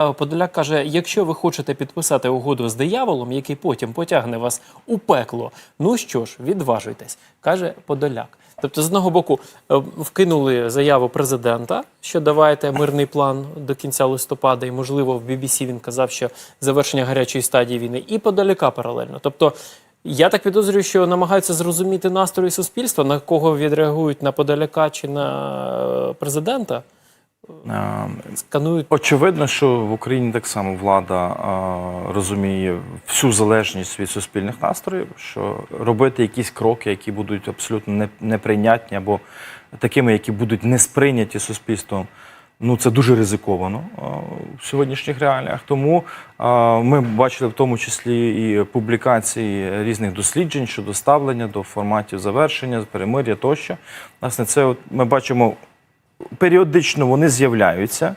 Подоляк каже: якщо ви хочете підписати угоду з дияволом, який потім потягне вас у пекло, ну що ж, відважуйтесь, каже Подоляк. Тобто, з одного боку, е, вкинули заяву президента, що давайте мирний план до кінця листопада, і можливо в BBC він казав, що завершення гарячої стадії війни, і Подоляка паралельно. Тобто, я так підозрюю, що намагаються зрозуміти настрої суспільства, на кого відреагують на Подоляка чи на е, президента. Сканують Очевидно, що в Україні так само влада розуміє всю залежність від суспільних настроїв, що робити якісь кроки, які будуть абсолютно неприйнятні або такими, які будуть не сприйняті суспільством. Ну, це дуже ризиковано в сьогоднішніх реаліях. Тому ми бачили в тому числі і публікації різних досліджень щодо ставлення до форматів завершення, перемир'я тощо. Власне, це от ми бачимо періодично вони з'являються.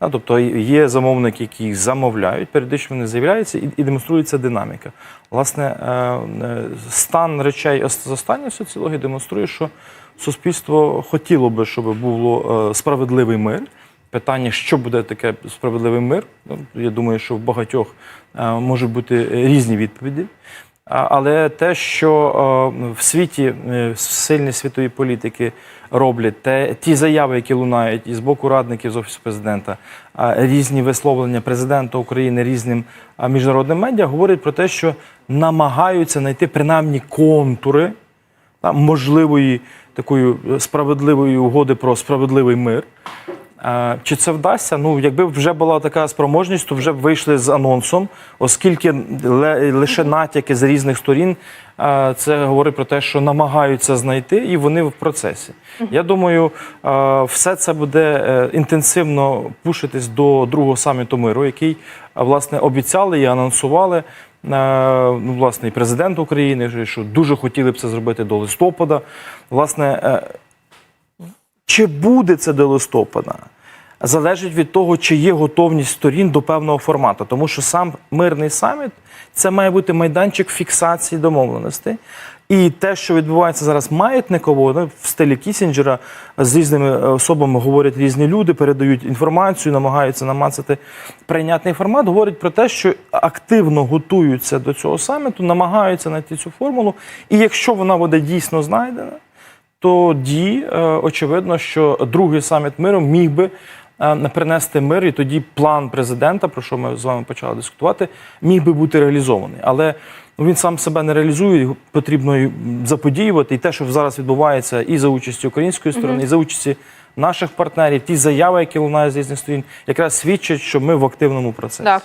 Тобто є замовники, які їх замовляють, періодично вони з'являються і, і демонструється динаміка. Власне, е, е, стан речей з останньої соціології демонструє, що суспільство хотіло би, щоб був е, справедливий мир. Питання, що буде таке справедливий мир, ну, я думаю, що в багатьох можуть бути різні відповіді. Але те, що в світі е, сильні світові політики роблять, те, ті заяви, які лунають і з боку радників з офісу президента, різні висловлення президента України різним міжнародним медіа, говорять про те, що намагаються знайти принаймні контури можливої такої е, справедливої угоди про справедливий мир. Е, Чи це вдасться? Ну, якби вже була така спроможність, то вже б вийшли з анонсом, оскільки лише натяки з різних сторін е, це говорить про те, що намагаються знайти, і вони в процесі. Я думаю, е, все це буде інтенсивно пушитись до другого саміту миру, який власне обіцяли і анонсували. Ну, власне, і президент України, що дуже хотіли б це зробити до листопада. Власне, чи буде це до листопада? Залежить від того, чи є готовність сторін до певного формату. Тому що сам мирний саміт це має бути майданчик фіксації домовленостей. І те, що відбувається зараз маятниково, в стилі Кісінджера з різними е, особами говорять різні люди, передають інформацію, намагаються намацати прийнятний формат, говорить про те, що активно готуються до цього саміту, намагаються знайти цю формулу. І якщо вона буде дійсно знайдена, тоді е, очевидно, що другий саміт миру міг би е, принести мир, і тоді план президента, про що ми з вами почали дискутувати, міг би бути реалізований. Але він сам себе не реалізує, його потрібно заподіювати. І те, що зараз відбувається і за участі української сторони, і за участі наших партнерів, ті заяви, які лунають з різних сторін, якраз свідчать, що ми в активному процесі. Так.